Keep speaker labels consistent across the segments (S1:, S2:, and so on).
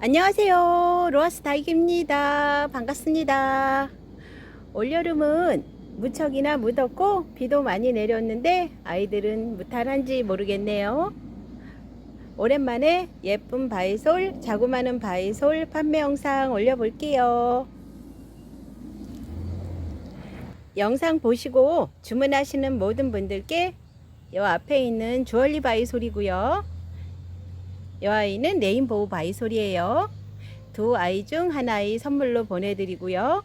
S1: 안녕하세요. 로아스 다이기입니다. 반갑습니다. 올여름은 무척이나 무덥고 비도 많이 내렸는데 아이들은 무탈한지 모르겠네요. 오랜만에 예쁜 바이솔, 자구마는 바이솔 판매 영상 올려볼게요. 영상 보시고 주문하시는 모든 분들께 이 앞에 있는 주얼리 바이솔이고요. 이 아이는 레인보우 바이솔이에요. 두 아이 중 하나의 선물로 보내드리고요.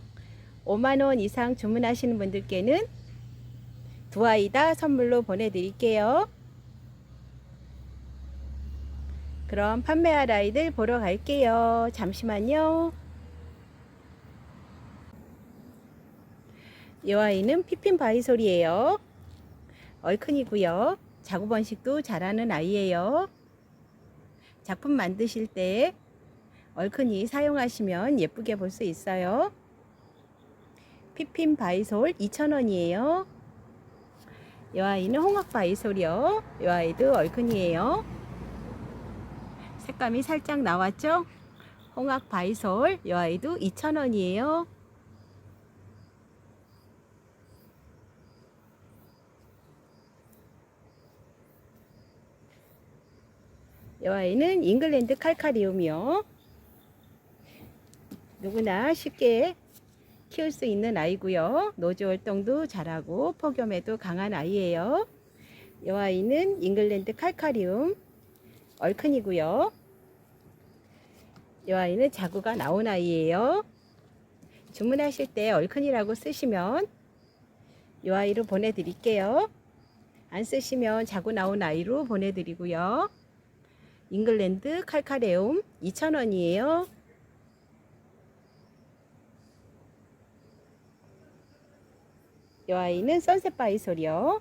S1: 5만원 이상 주문하시는 분들께는 두 아이 다 선물로 보내드릴게요. 그럼 판매할 아이들 보러 갈게요. 잠시만요. 이 아이는 피핀 바이솔이에요. 얼큰이고요. 자구 번식도 잘하는 아이예요. 작품 만드실 때 얼큰이 사용하시면 예쁘게 볼 수 있어요. 피핀 바이솔 2,000원이에요. 이 아이는 홍학 바이솔이요. 이 아이도 얼큰이에요. 색감이 살짝 나왔죠? 홍학 바이솔 이 아이도 2,000원이에요. 이 아이는 잉글랜드 칼카리움이요. 누구나 쉽게 키울 수 있는 아이고요. 노조 활동도 잘하고 폭염에도 강한 아이예요. 이 아이는 잉글랜드 칼카리움 얼큰이고요. 이 아이는 자구가 나온 아이예요. 주문하실 때 얼큰이라고 쓰시면 이 아이로 보내드릴게요. 안 쓰시면 자구 나온 아이로 보내드리고요. 잉글랜드 칼카레움 2,000원이에요. 이 아이는 선셋 바이솔이요.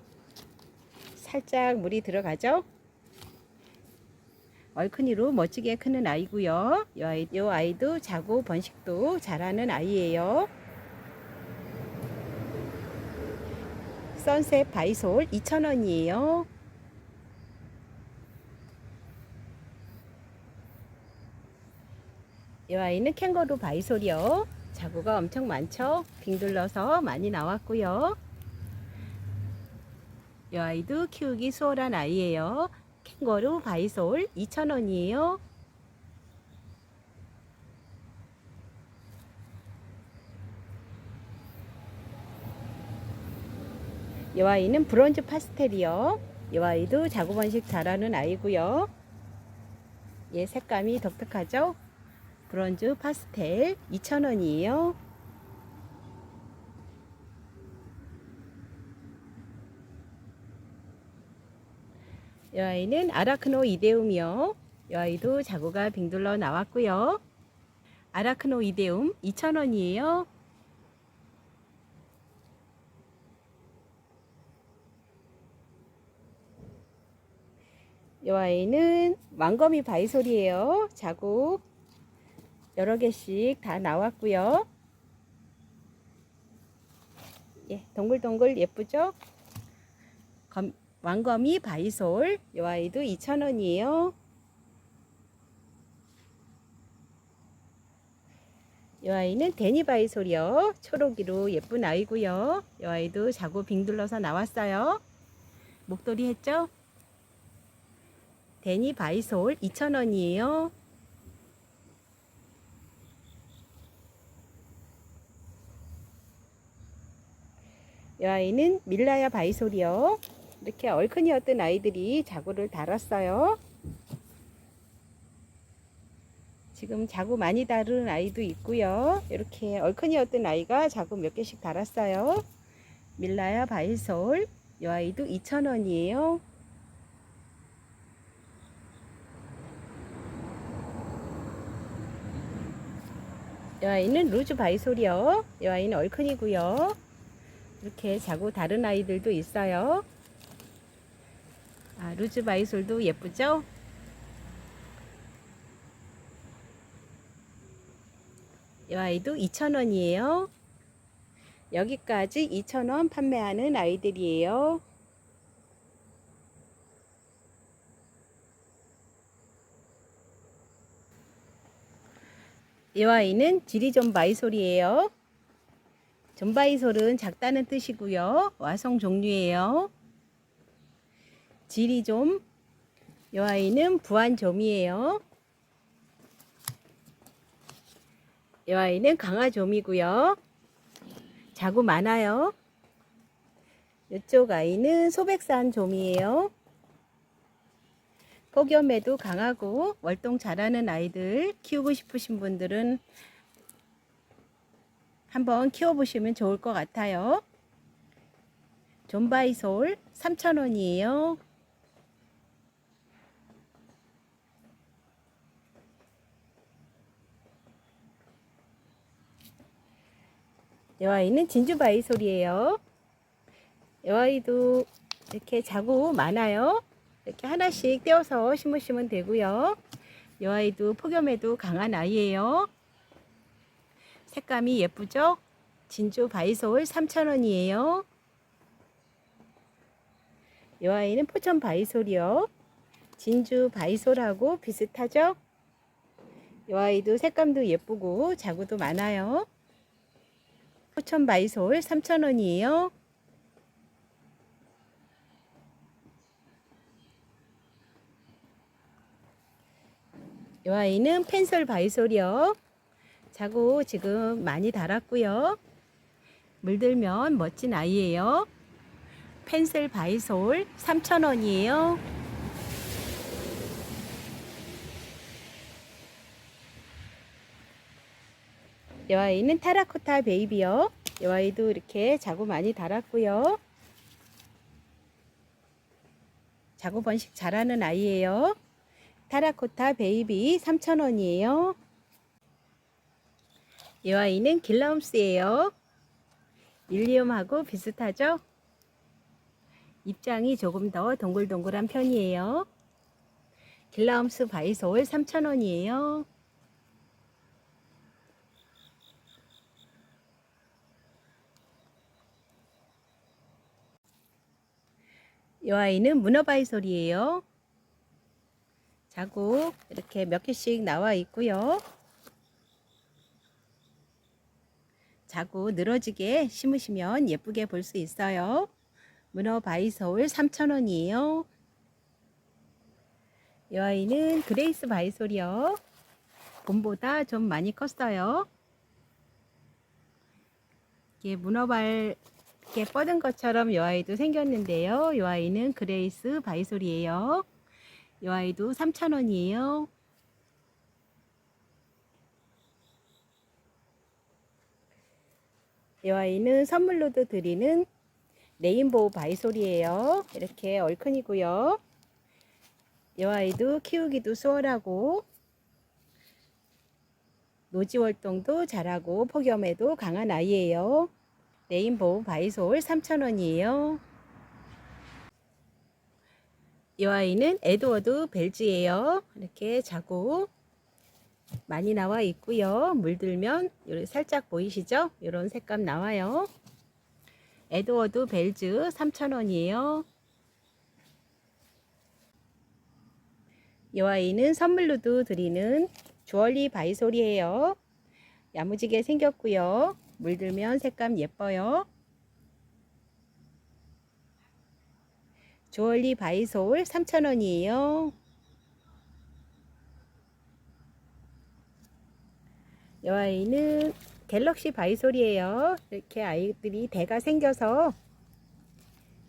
S1: 살짝 물이 들어가죠? 얼큰이로 멋지게 크는 아이고요. 이, 아이, 이 아이도 자고 번식도 잘하는 아이예요. 선셋 바이솔 2,000원이에요. 이 아이는 캥거루 바이솔이요. 자구가 엄청 많죠? 빙 둘러서 많이 나왔고요. 이 아이도 키우기 수월한 아이예요. 캥거루 바이솔 2,000원이에요. 이 아이는 브론즈 파스텔이요. 이 아이도 자구 번식 잘하는 아이고요. 얘 색감이 독특하죠? 브론즈 파스텔 2,000원이에요. 이 아이는 아라크노 이데움이요. 이 아이도 자구가 빙둘러 나왔고요. 아라크노 이데움 2,000원이에요. 이 아이는 왕거미 바이솔이에요. 자구 여러 개씩 다 나왔고요. 예, 동글동글 예쁘죠? 검, 왕거미 바이솔 이 아이도 2,000원이에요. 이 아이는 데니 바이솔이요. 초록이로 예쁜 아이고요. 이 아이도 자고 빙 둘러서 나왔어요. 목도리 했죠? 데니 바이솔 2,000원이에요. 이 아이는 밀라야 바이솔이요. 이렇게 얼큰이었던 아이들이 자구를 달았어요. 지금 자구 많이 다른 아이도 있고요. 이렇게 얼큰이었던 아이가 자구 몇 개씩 달았어요. 밀라야 바이솔 이 아이도 2,000원이에요. 이 아이는 루즈 바이솔이요. 이 아이는 얼큰이고요. 이렇게 자고 다른 아이들도 있어요. 아, 루즈 바이솔도 예쁘죠? 이 아이도 2,000원이에요. 여기까지 2,000원 판매하는 아이들이에요. 이 아이는 지리존 바이솔이에요. 존바이솔은 작다는 뜻이고요. 와송 종류예요. 지리존 이 아이는 부안점이에요. 이 아이는 강화점이고요. 자구 많아요. 이쪽 아이는 소백산 좀이에요. 폭염에도 강하고 월동 잘하는 아이들 키우고 싶으신 분들은 한번 키워보시면 좋을 것 같아요. 존바이솔 3,000원이에요. 이 아이는 진주바이솔이에요. 이 아이도 이렇게 자구 많아요. 이렇게 하나씩 떼어서 심으시면 되고요. 이 아이도 폭염에도 강한 아이예요. 색감이 예쁘죠? 진주 바이솔 3,000원이에요. 이 아이는 포천 바이솔이요. 진주 바이솔하고 비슷하죠? 이 아이도 색감도 예쁘고 자구도 많아요. 포천 바이솔 3,000원이에요. 이 아이는 펜솔 바이솔이요. 자고 지금 많이 달았고요. 물들면 멋진 아이예요. 펜슬 바이솔 3,000원이에요. 이 아이는 타라코타 베이비요. 이 아이도 이렇게 자고 많이 달았고요. 자고 번식 잘하는 아이예요. 타라코타 베이비 3,000원이에요. 이 아이는 길라움스예요. 윌리엄하고 비슷하죠? 입장이 조금 더 동글동글한 편이에요. 길라움스 바이솔 3,000원이에요. 이 아이는 문어 바이솔이에요. 자국 이렇게 몇 개씩 나와 있고요. 자꾸 늘어지게 심으시면 예쁘게 볼 수 있어요. 문어 바이솔 3,000원이에요. 이 아이는 그레이스 바이솔이요. 봄보다 좀 많이 컸어요. 이게 문어발 이렇게 뻗은 것처럼 이 아이도 생겼는데요. 이 아이는 그레이스 바이솔이에요. 이 아이도 3,000원이에요. 이 아이는 선물로도 드리는 레인보우 바이솔이에요. 이렇게 얼큰이고요. 이 아이도 키우기도 수월하고 노지 활동도 잘하고 폭염에도 강한 아이예요. 레인보우 바이솔 3,000원이에요. 이 아이는 에드워드 벨즈예요. 이렇게 자고 많이 나와 있고요. 물들면 살짝 보이시죠? 이런 색감 나와요. 에드워드 벨즈 3,000원이에요. 이 아이는 선물로도 드리는 주얼리 바이솔이에요. 야무지게 생겼고요. 물들면 색감 예뻐요. 주얼리 바이솔 3,000원이에요. 이 아이는 갤럭시 바이솔이에요. 이렇게 아이들이 대가 생겨서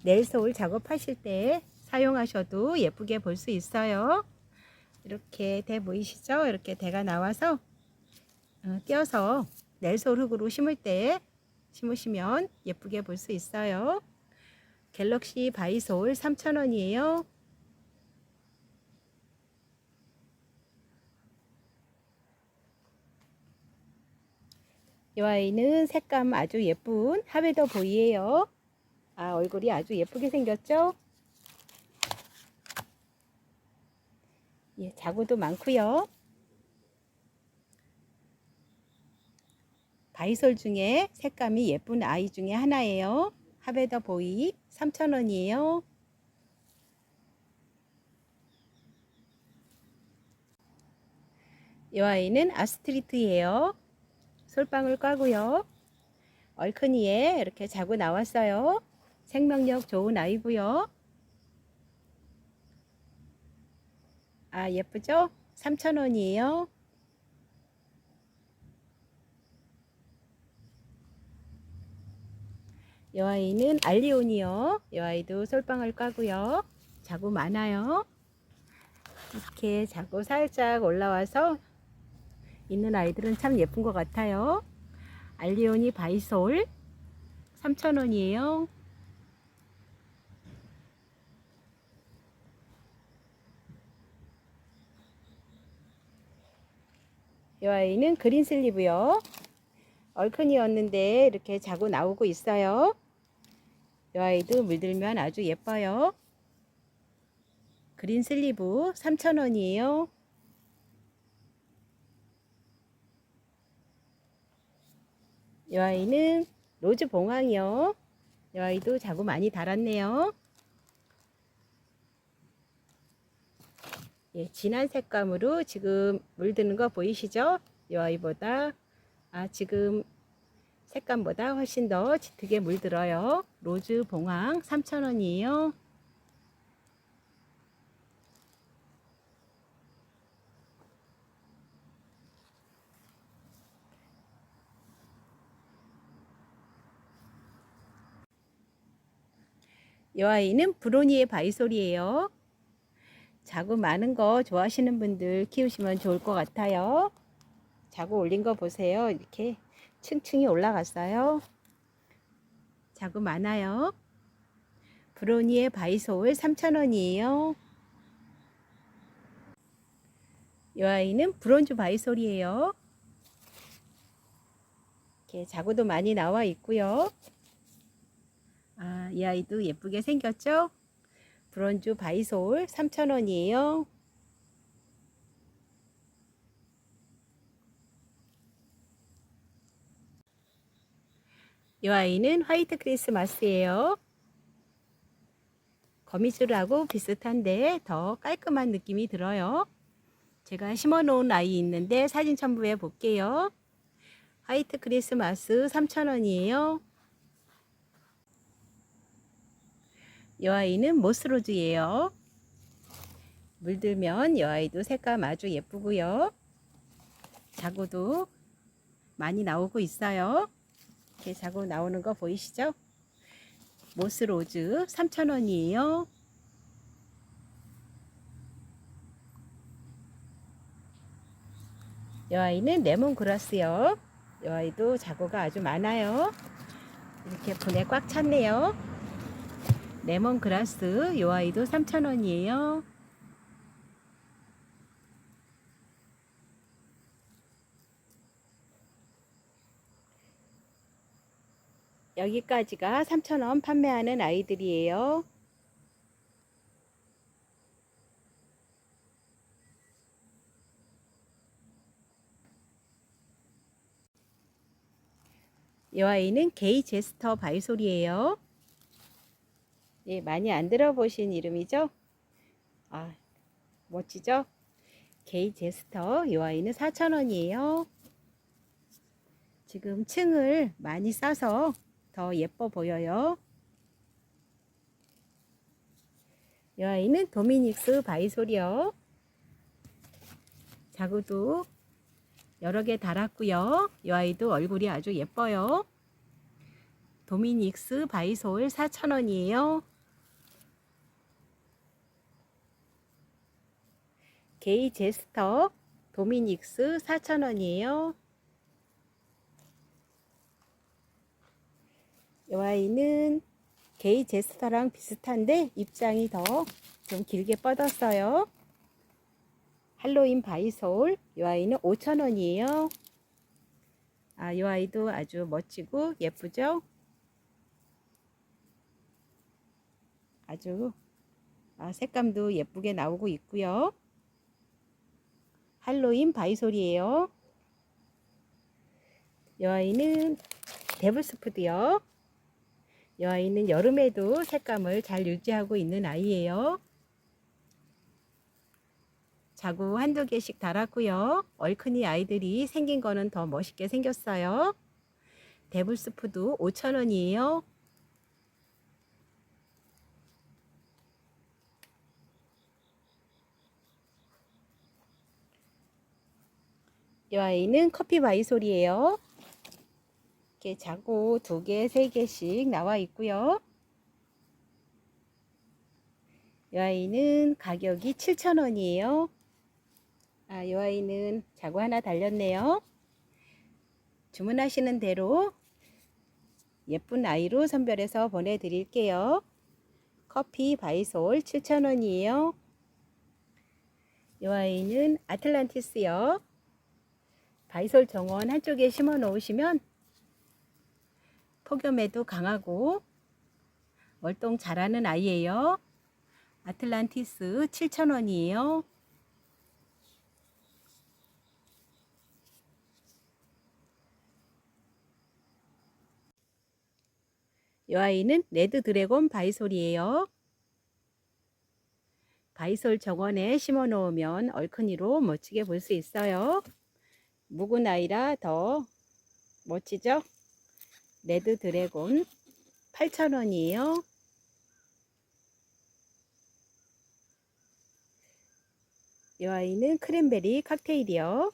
S1: 넬소울 작업하실 때 사용하셔도 예쁘게 볼 수 있어요. 이렇게 대 보이시죠? 이렇게 대가 나와서 어, 띄어서 넬소울 흙으로 심을 때 심으시면 예쁘게 볼 수 있어요. 갤럭시 바이솔 3,000원이에요. 이 아이는 색감 아주 예쁜 하베더 보이예요. 아, 얼굴이 아주 예쁘게 생겼죠? 예, 자구도 많고요. 바이솔 중에 색감이 예쁜 아이 중에 하나예요. 하베더 보이 3,000원이에요. 이 아이는 아스트리트예요. 솔방울 까고요. 얼큰이에 이렇게 자고 나왔어요. 생명력 좋은 아이고요. 아 예쁘죠? 3,000원이에요. 이 아이는 알리온이요. 이 아이도 솔방울 까고요. 자고 많아요. 이렇게 자고 살짝 올라와서 있는 아이들은 참 예쁜 것 같아요. 알리온이 바이솔 3,000원이에요. 이 아이는 그린 슬리브요. 얼큰이었는데 이렇게 자고 나오고 있어요. 이 아이도 물들면 아주 예뻐요. 그린 슬리브 3,000원이에요. 이 아이는 로즈 봉황이요. 이 아이도 자고 많이 달았네요. 예, 진한 색감으로 지금 물드는 거 보이시죠? 이 아이보다 아 지금 색감보다 훨씬 더 짙게 물들어요. 로즈 봉황 3,000원이에요. 이 아이는 브로니의 바이솔이에요. 자구 많은 거 좋아하시는 분들 키우시면 좋을 것 같아요. 자구 올린 거 보세요. 이렇게 층층이 올라갔어요. 자구 많아요. 브로니의 바이솔 3,000원이에요. 이 아이는 브론즈 바이솔이에요. 이렇게 자구도 많이 나와 있고요. 아, 이 아이도 예쁘게 생겼죠? 브론즈 바이솔 3,000원이에요. 이 아이는 화이트 크리스마스예요. 거미줄하고 비슷한데 더 깔끔한 느낌이 들어요. 제가 심어 놓은 아이 있는데 사진 첨부해 볼게요. 화이트 크리스마스 3,000원이에요. 이 아이는 모스로즈예요. 물들면 이 아이도 색감 아주 예쁘고요. 자구도 많이 나오고 있어요. 이렇게 자구 나오는 거 보이시죠? 모스로즈 3,000원이에요. 이 아이는 레몬그라스요. 이 아이도 자구가 아주 많아요. 이렇게 분에 꽉 찼네요. 레몬그라스 이 아이도 3,000원이에요. 여기까지가 3,000원 판매하는 아이들이에요. 이 아이는 게이 제스터 바이솔이에요. 예, 많이 안 들어보신 이름이죠? 아, 멋지죠? 게이 제스터 이 아이는 4,000원이에요. 지금 층을 많이 싸서 더 예뻐 보여요. 이 아이는 도미닉스 바이솔이요. 자구도 여러 개 달았고요. 이 아이도 얼굴이 아주 예뻐요. 도미닉스 바이솔 4,000원이에요. 게이 제스터 도미닉스 4,000원이에요. 이 아이는 게이 제스터랑 비슷한데 입장이 더 좀 길게 뻗었어요. 할로윈 바이솔 이 아이는 5,000원이에요. 아, 이 아이도 아주 멋지고 예쁘죠? 아주 아, 색감도 예쁘게 나오고 있고요. 할로윈 바이솔이에요. 이 아이는 데블스푸드요. 이 아이는 여름에도 색감을 잘 유지하고 있는 아이예요. 자구 한두 개씩 달았고요. 얼큰이 아이들이 생긴 거는 더 멋있게 생겼어요. 데블스프도 5,000원이에요. 이 아이는 커피 바이솔이에요. 이렇게 자고 두 개, 세 개씩 나와 있고요. 이 아이는 가격이 7,000원이에요. 아, 이 아이는 자고 하나 달렸네요. 주문하시는 대로 예쁜 아이로 선별해서 보내드릴게요. 커피 바이솔 7,000원이에요. 이 아이는 아틀란티스요. 바이솔 정원 한쪽에 심어 놓으시면 폭염에도 강하고 월동 잘하는 아이예요. 아틀란티스 7,000원이에요. 이 아이는 레드 드래곤 바이솔이에요. 바이솔 정원에 심어 놓으면 얼큰이로 멋지게 볼 수 있어요. 묵은 아이라 더 멋지죠? 레드 드래곤 8,000원이에요. 이 아이는 크랜베리 칵테일이요.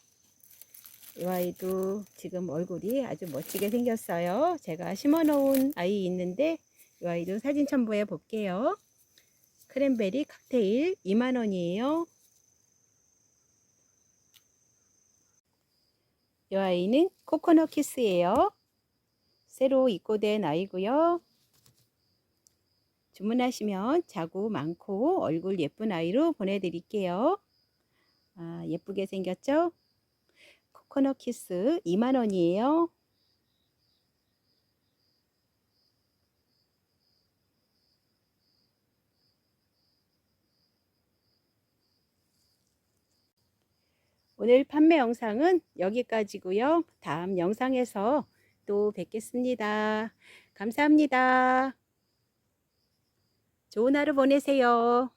S1: 이 아이도 지금 얼굴이 아주 멋지게 생겼어요. 제가 심어 놓은 아이 있는데 이 아이도 사진 첨부해 볼게요. 크랜베리 칵테일 2만원이에요. 이 아이는 코코넛 키스예요. 새로 입고된 아이고요. 주문하시면 자구 많고 얼굴 예쁜 아이로 보내드릴게요. 아, 예쁘게 생겼죠? 코코넛 키스 2만원이에요. 오늘 판매 영상은 여기까지고요. 다음 영상에서 또 뵙겠습니다. 감사합니다. 좋은 하루 보내세요.